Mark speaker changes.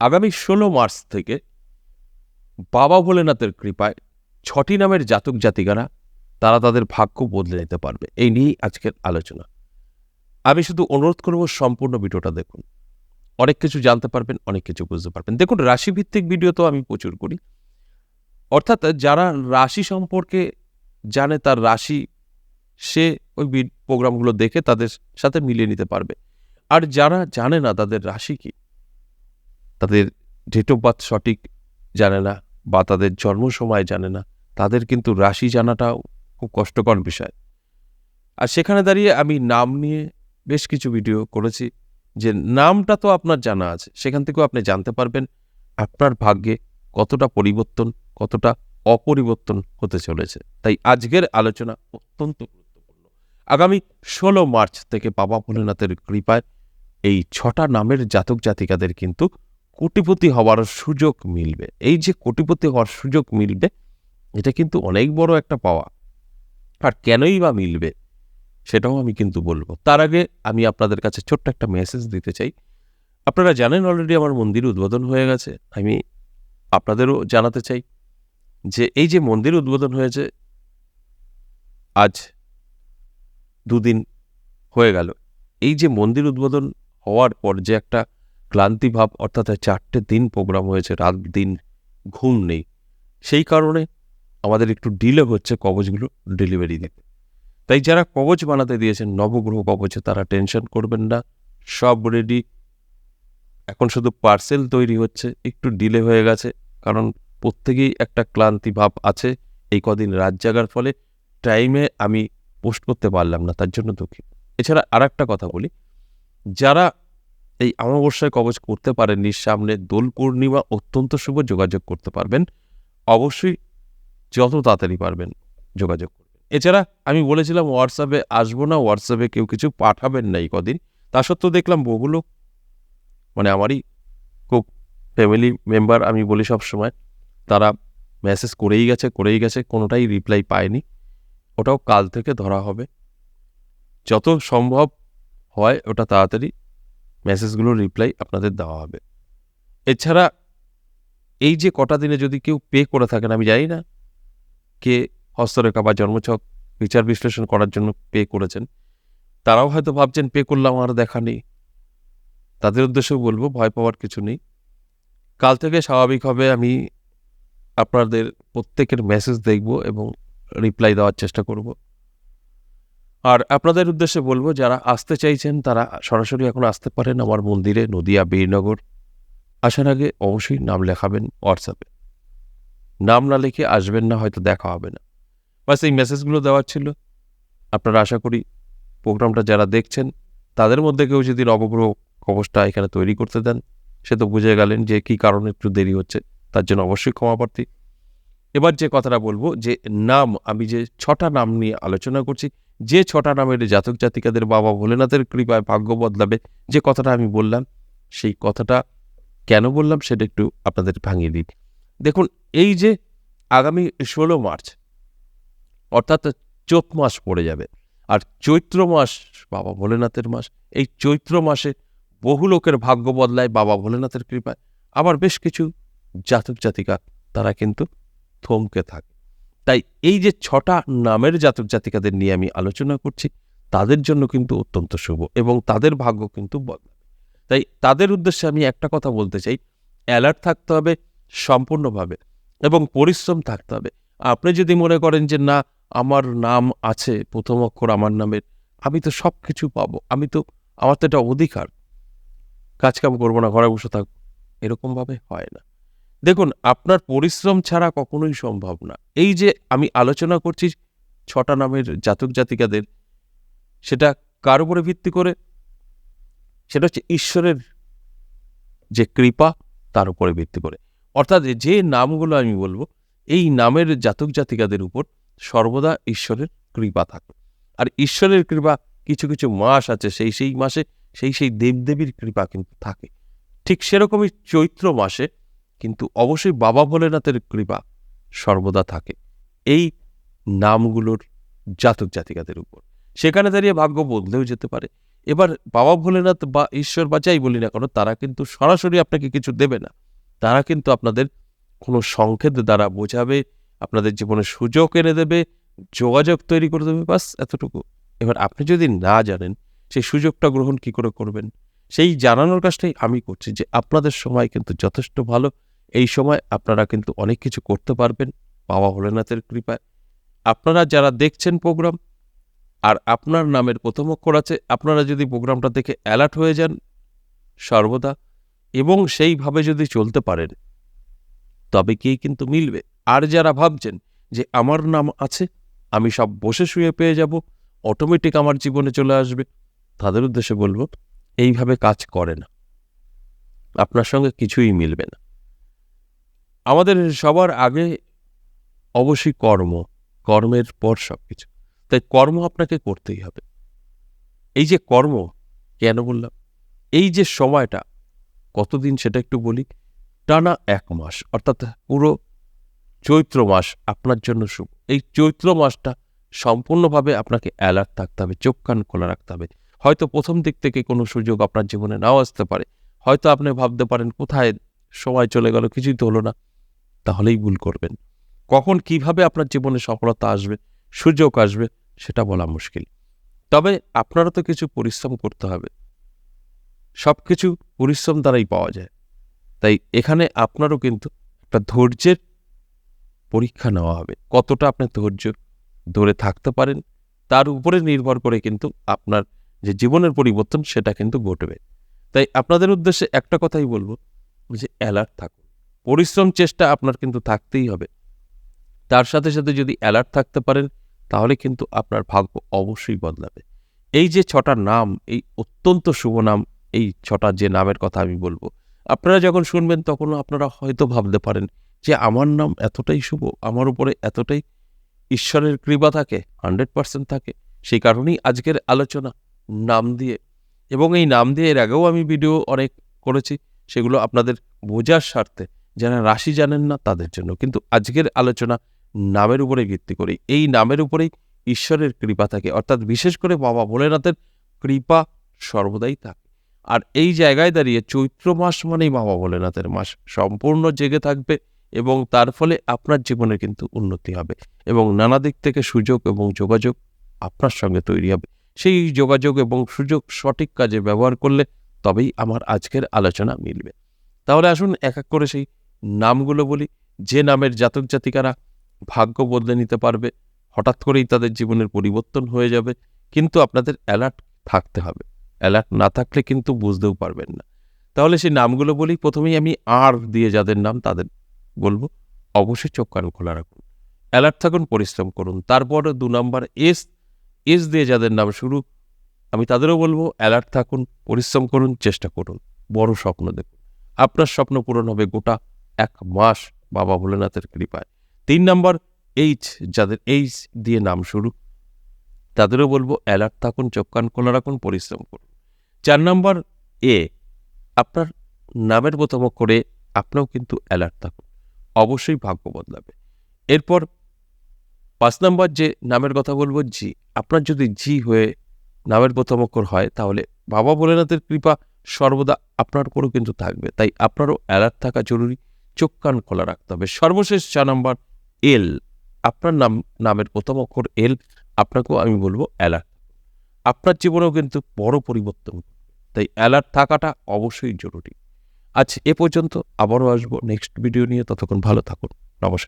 Speaker 1: আগামী ষোলো মার্চ থেকে বাবা ভোলেনাথের কৃপায় ছটি নামের জাতক জাতিকারা, তারা তাদের ভাগ্য বদলে নিতে পারবে। এই নিয়েই আজকের আলোচনা। আমি শুধু অনুরোধ করব, সম্পূর্ণ ভিডিওটা দেখুন। অনেক কিছু জানতে পারবেন, অনেক কিছু বুঝতে পারবেন। দেখুন, রাশিভিত্তিক ভিডিও তো আমি প্রচুর করি। অর্থাৎ যারা রাশি সম্পর্কে জানে, তার রাশি সে ওই প্রোগ্রামগুলো দেখে তাদের সাথে মিলিয়ে নিতে পারবে। আর যারা জানে না, তাদের রাশি কি? তাদের ডেট অফ বার্থ সঠিক জানে না বা তাদের জন্ম সময় জানে না, তাদের কিন্তু রাশি জানাটাও খুব কষ্টকর বিষয়। আর সেখানে দাঁড়িয়ে আমি নাম নিয়ে বেশ কিছু ভিডিও করেছি যে নামটা তো আপনার জানা আছে, সেখান থেকেও আপনি জানতে পারবেন আপনার ভাগ্যে কতটা পরিবর্তন, কতটা অপরিবর্তন হতে চলেছে। তাই আজকের আলোচনা অত্যন্ত গুরুত্বপূর্ণ। আগামী ষোলো মার্চ থেকে বাবা ভোলেনাথের কৃপায় এই ছটা নামের জাতক জাতিকাদের কিন্তু কোটিপতি হওয়ার সুযোগ মিলবে। এই যে কোটিপতি হওয়ার সুযোগ মিলবে, এটা কিন্তু অনেক বড় একটা পাওয়া। আর কেনই বা মিলবে, সেটাও আমি কিন্তু বলব। তার আগে আমি আপনাদের কাছে ছোট্ট একটা মেসেজ দিতে চাই। আপনারা জানেন অলরেডি আমার মন্দির উদ্বোধন হয়ে গেছে। আমি আপনাদেরও জানাতে চাই যে এই যে মন্দির উদ্বোধন হয়েছে, আজ দুদিন হয়ে গেল। এই যে মন্দির উদ্বোধন হওয়ার পর যে একটা ক্লান্তি ভাব, অর্থাৎ চারটে দিন প্রোগ্রাম হয়েছে, রাত দিন ঘুম নেই। সেই কারণে আমাদের একটু ডিলে হচ্ছে কবচগুলো ডেলিভারি দিতে। তাই যারা কবচ বানাতে দিয়েছেন, নবগ্রহ কবচে তারা টেনশন করবেন না, সব রেডি এখন শুধু পার্সেল তৈরি হচ্ছে, একটু ডিলে হয়ে গেছে, কারণ প্রত্যেকেই একটা ক্লান্তি ভাব আছে এই কদিন রাত জাগার ফলে। টাইমে আমি পোস্ট করতে পারলাম না, তার জন্য দুঃখিত। এছাড়া আর একটা কথা বলি, যারা এই অমাবস্যায় কবচ করতে পারেননি সামনে দোল পূর্ণিমা অত্যন্ত শুভ যোগাযোগ করতে পারবেন। অবশ্যই যত তাড়াতাড়ি পারবেন যোগাযোগ করবেন। এছাড়া আমি বলেছিলাম হোয়াটসঅ্যাপে আসব না হোয়াটসঅ্যাপে কেউ কিছু পাঠাবেন না এই কদিন। তা সত্ত্বেও দেখলাম বহু লোক মানে আমারই খুব ফ্যামিলি মেম্বার আমি বলি সব সময় তারা মেসেজ করেই গেছে করেই গেছে, কোনোটাই রিপ্লাই পায়নি। ওটাও কাল থেকে ধরা হবে। যত সম্ভব হয় ওটা তাড়াতাড়ি মেসেজগুলোর রিপ্লাই আপনাদের দেওয়া হবে। এছাড়া এই যে কটা দিনে যদি কেউ পে করে থাকেন, আমি জানি না কে হস্তরেখা বা জন্মছক বিচার বিশ্লেষণ করার জন্য পে করেছেন, তারাও হয়তো ভাবছেন পে করলাম আর দেখা নেই। তাদের উদ্দেশ্যেও বলব, ভয় পাওয়ার কিছু নেই। কাল থেকে স্বাভাবিকভাবে আমি আপনাদের প্রত্যেকের মেসেজ দেখব এবং রিপ্লাই দেওয়ার চেষ্টা করব। আর আপনাদের উদ্দেশ্যে বলব, যারা আসতে চাইছেন, তারা সরাসরি এখন আসতে পারেন আমার মন্দিরে, নদিয়া, বীরনগর। আসার আগে অবশ্যই নাম লেখাবেন হোয়াটসঅ্যাপে নাম না লিখে আসবেন না, হয়তো দেখা হবে না। বাস এই মেসেজগুলো দেওয়ার ছিল। আপনারা আশা করি প্রোগ্রামটা যারা দেখছেন, তাদের মধ্যে কেউ যদি নবগ্রহ কবচটা এখানে তৈরি করতে দেন, সে তো বুঝে গেলেন যে কী কারণে একটু দেরি হচ্ছে, তার জন্য অবশ্যই ক্ষমাপ্রার্থী এবার যে কথাটা বলব, যে নাম, আমি যে ছটা নাম নিয়ে আলোচনা করছি যে ছটা নামের জাতক জাতিকাদের বাবা ভোলেনাথের কৃপায় ভাগ্য বদলাবে, যে কথাটা আমি বললাম, সেই কথাটা কেন বললাম সেটা একটু আপনাদের ভাঙিয়ে দিই। দেখুন, এই যে আগামী ষোলো মার্চ, অর্থাৎ চৈত মাস পড়ে যাবে, আর চৈত্র মাস বাবা ভোলেনাথের মাস, এই চৈত্র মাসে বহু লোকের ভাগ্য বদলায় বাবা ভোলেনাথের কৃপায়, আবার বেশ কিছু জাতক জাতিকা, তারা কিন্তু থমকে থাকে। তাই এই যে ছটা নামের জাতক জাতিকাদের নিয়ে আমি আলোচনা করছি, তাদের জন্য কিন্তু অত্যন্ত শুভ এবং তাদের ভাগ্য কিন্তু বদলাবে। তাই তাদের উদ্দেশ্যে আমি একটা কথা বলতে চাই, অ্যালার্ট থাকতে হবে সম্পূর্ণভাবে এবং পরিশ্রম থাকতে হবে। আপনি যদি মনে করেন যে না, আমার নাম আছে, প্রথম অক্ষর আমার নামের, আমি তো সব কিছু পাবো, আমি তো, আমার তো এটা অধিকার। কাজকাম করব না, ঘরে বসে থাকব। এরকমভাবে হয় না। দেখুন, আপনার পরিশ্রম ছাড়া কখনোই সম্ভব না। এই যে আমি আলোচনা করছি ছটা নামের জাতক জাতিকাদের, সেটা কার উপরে ভিত্তি করে? সেটা হচ্ছে ঈশ্বরের যে কৃপা, তার উপরে ভিত্তি করে। অর্থাৎ যে নামগুলো আমি বলব, এই নামের জাতক জাতিকাদের উপর সর্বদা ঈশ্বরের কৃপা থাকে। আর ঈশ্বরের কৃপা কিছু কিছু মাস আছে, সেই সেই মাসে সেই সেই দেবদেবীর কৃপা কিন্তু থাকে। ঠিক সেরকমই চৈত্র মাসে কিন্তু অবশ্যই বাবা ভোলেনাথের কৃপা সর্বদা থাকে। এই নামগুলোর জাতক জাতিকাদের উপর। সেখানে দাঁড়িয়ে ভাগ্য বদলেও যেতে পারে। এবার বাবা ভোলেনাথ বা ঈশ্বর বা যাই বলি না কেন, তারা কিন্তু সরাসরি আপনাকে কিছু দেবে না। তারা কিন্তু আপনাদের কোনো সংকেত দ্বারা বোঝাবে, আপনাদের জীবনে সুযোগ এনে দেবে, যোগাযোগ তৈরি করে দেবে বাস এতটুকু। এবার আপনি যদি না জানেন, সেই সুযোগটা গ্রহণ কি করে করবেন? সেই জানানোর কাজটাই আমি করছি যে আপনাদের সময় কিন্তু যথেষ্ট ভালো। এই সময় আপনারা কিন্তু অনেক কিছু করতে পারবেন। বাবা ভোলেনাথের কৃপায়। আপনারা যারা দেখছেন প্রোগ্রাম, আর আপনার নামের প্রথম অক্ষর আছে, আপনারা যদি প্রোগ্রামটা দেখে অ্যালার্ট হয়ে যান, সর্বদা, এবং সেইভাবে যদি চলতে পারেন, তবে কি কিন্তু মিলবে। আর যারা ভাবছেন যে আমার নাম আছে, আমি সব বসে শুয়ে পেয়ে যাব অটোমেটিক আমার জীবনে চলে আসবে, তাদের উদ্দেশ্যে বলব, এইভাবে কাজ করে না। আপনার সঙ্গে কিছুই মিলবে না। আমাদের সবার আগে অবশ্যই কর্ম, কর্মের পর সব কিছু তাই কর্ম আপনাকে করতেই হবে। এই যে কর্ম, কেন বললাম? এই যে সময়টা, কতদিন সেটা একটু বলি। টানা এক মাস, অর্থাৎ পুরো চৈত্র মাস আপনার জন্য শুভ। এই চৈত্র মাসটা সম্পূর্ণভাবে আপনাকে অ্যালার্ট থাকতে হবে, চোখ কান খোলা রাখতে হবে। হয়তো প্রথম দিক থেকে কোনো সুযোগ আপনার জীবনে নাও আসতে পারে। হয়তো আপনি ভাবতে পারেন, কোথায় সময় চলে গেল, কিছুই তো হলো না। তাহলেই ভুল করবেন। কখন কীভাবে আপনার জীবনে সফলতা আসবে, সুযোগ আসবে, সেটা বলা মুশকিল। তবে আপনারও তো কিছু পরিশ্রম করতে হবে। সব কিছু পরিশ্রম দ্বারাই পাওয়া যায়। তাই এখানে আপনারও কিন্তু একটা ধৈর্যের পরীক্ষা নেওয়া হবে। কতটা আপনি ধৈর্য ধরে থাকতে পারেন, তার উপরে নির্ভর করে কিন্তু আপনার যে জীবনের পরিবর্তন, সেটা কিন্তু ঘটবে। তাই আপনাদের উদ্দেশ্যে একটা কথাই বলব, যে অ্যালার্ট থাকুন। পরিশ্রম চেষ্টা আপনার কিন্তু থাকতেই হবে। তার সাথে সাথে যদি অ্যালার্ট থাকতে পারেন, তাহলে কিন্তু আপনার ভাগ্য অবশ্যই বদলাবে। এই যে ছটা নাম, এই অত্যন্ত শুভ নাম, এই ছটা যে নামের কথা আমি বলব, আপনারা যখন শুনবেন তখন আপনারা হয়তো ভাবতে পারেন যে আমার নাম এতটাই শুভ, আমার উপরে এতটাই ঈশ্বরের কৃপা থাকে, হান্ড্রেড পার্সেন্ট থাকে। সেই কারণেই আজকের আলোচনা নাম দিয়ে। এবং এই নাম দিয়ে এর আগেও আমি ভিডিও অনেক করেছি, সেগুলো আপনাদের বোঝার স্বার্থে। যারা রাশি জানেন না তাদের জন্য। কিন্তু আজকের আলোচনা নামের উপরে ভিত্তি করে। এই নামের উপরেই ঈশ্বরের কৃপা থাকে। অর্থাৎ বিশেষ করে বাবা ভোলেনাথের কৃপা সর্বদাই থাকে। আর এই জায়গায় দাঁড়িয়ে চৈত্র মাস মানেই বাবা ভোলেনাথের মাস। সম্পূর্ণ জেগে থাকবে এবং তার ফলে আপনার জীবনে কিন্তু উন্নতি হবে এবং নানা দিক থেকে সুযোগ এবং যোগাযোগ আপনার সঙ্গে তৈরি হবে। সেই যোগাযোগ এবং সুযোগ সঠিক কাজে ব্যবহার করলে তবেই আমার আজকের আলোচনা মিলবে। তাহলে আসুন এক এক করে সেই নামগুলো বলি, যে নামের জাতক জাতিকারা ভাগ্য বদলে নিতে পারবে, হঠাৎ করেই তাদের জীবনের পরিবর্তন হয়ে যাবে, কিন্তু আপনাদের অ্যালার্ট থাকতে হবে। অ্যালার্ট না থাকলে কিন্তু বুঝতেও পারবেন না। তাহলে সেই নামগুলো বলি, প্রথমেই আমি আর দিয়ে যাদের নাম তাদের বলব, অবশ্যই চোখ কান খোলা রাখুন। অ্যালার্ট থাকুন, পরিশ্রম করুন। তারপর দু নম্বর এস এস দিয়ে যাদের নাম শুরু, আমি তাদেরও বলব অ্যালার্ট থাকুন, পরিশ্রম করুন, চেষ্টা করুন। বড় স্বপ্ন দেখুন। আপনার স্বপ্ন পূরণ হবে গোটা এক মাস বাবা ভোলেনাথের কৃপায়। তিন নম্বর এইচ যাদের এইচ দিয়ে নাম শুরু, তাদেরও বলব অ্যালার্ট থাকুন, চোখ কান খোলা রাখুন, পরিশ্রম করুন। চার নম্বর এ আপনার নামের প্রথম করে আপনিও কিন্তু অ্যালার্ট থাকুন, অবশ্যই ভাগ্য বদলাবে। এরপর পাঁচ নম্বর যে নামের কথা বলব জি আপনার যদি জি হয়ে নামের প্রথম অক্ষর হয়, তাহলে বাবা ভোলেনাথের কৃপা সর্বদা আপনার উপরও কিন্তু থাকবে, তাই আপনারও অ্যালার্ট থাকা জরুরি। চোখ কান খোলা রাখতে হবে। সর্বশেষ চার নম্বর, এল। আপনার নাম, নামের প্রথম অক্ষর এল, আপনাকেও আমি বলব অ্যালার্ট আপনার জীবনেও কিন্তু বড় পরিবর্তন তাই অ্যালার্ট থাকাটা অবশ্যই জরুরি। আচ্ছা এ পর্যন্ত আবারও আসব নেক্সট ভিডিও নিয়ে। ততক্ষণ ভালো থাকুন। নমস্কার।